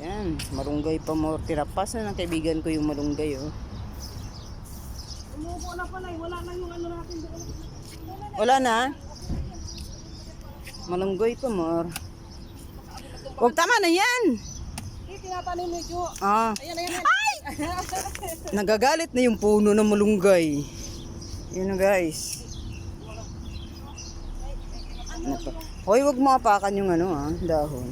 Yan, malunggay pa mo. Tirapas na ng kaibigan ko yung malunggay, oh. Umupo na pala, eh. wala na yung ano natin doon. Wala na? Malunggay pa mo. Huwag tama na yan. Eh, tinatanim ni Jo. Ah, Ayan, ayan, ayan. nagagalit na yung puno ng malunggay. Yun na guys. Napa- Hoy, wag mo apakan yung ano ah, dahon.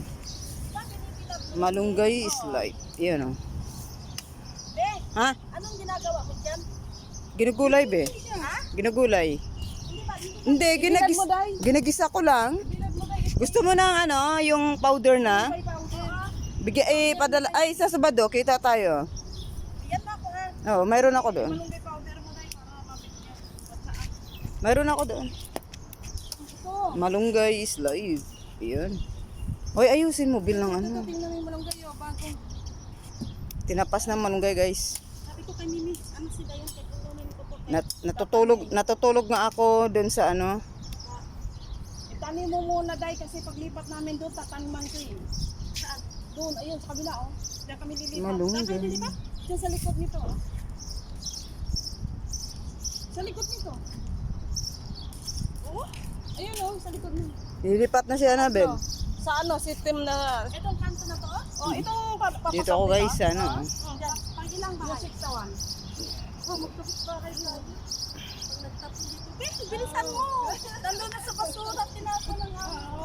Malunggay is like, yun oh. Be, Ha? anong ginagawa mo dyan? Ginugulay be? Ha? Ginugulay? Hindi ba? Hindi Hindi, ginagis ginagisa ko lang. Gusto mo ng ano, yung powder na? Bigyan, eh, padala, ay, sa Sabado, kita tayo. Yan ako ha. Oh, mayroon ako doon. Mayroon ako doon. Malunggay is live. Yun. Hoy, ayusin mo, bil ng ano. Tingnan mo oh, bago. Tinapas ng malunggay, guys. Sabi ko kay Mimi, ano si Dayan, kay. Nat natutulog, natutulog nga ako doon sa ano. Itanim mo muna, Day, kasi paglipat namin doon, tataniman ko eh. Saan? Doon, ayun, sa kabila, oh. Diyan kami lilipat. Malunggay. Saan lilipat? Diyan sa likod nito, oh. Sa likod nito. Oo. Ayun, oh, sa likod nito. Lilipat na si Annabel. Sa ano, system na... Itong kanto na to, oh? Oh, itong pa papasok Dito ako, guys, dito. ano, Oh, oh, dyan. Pang ilang bahay? Yung 6 1. Oh, magtapos bahay na. Pag nagtapos dito, Bill, bilisan mo! Dalo na sa basura, tinapon ng ako.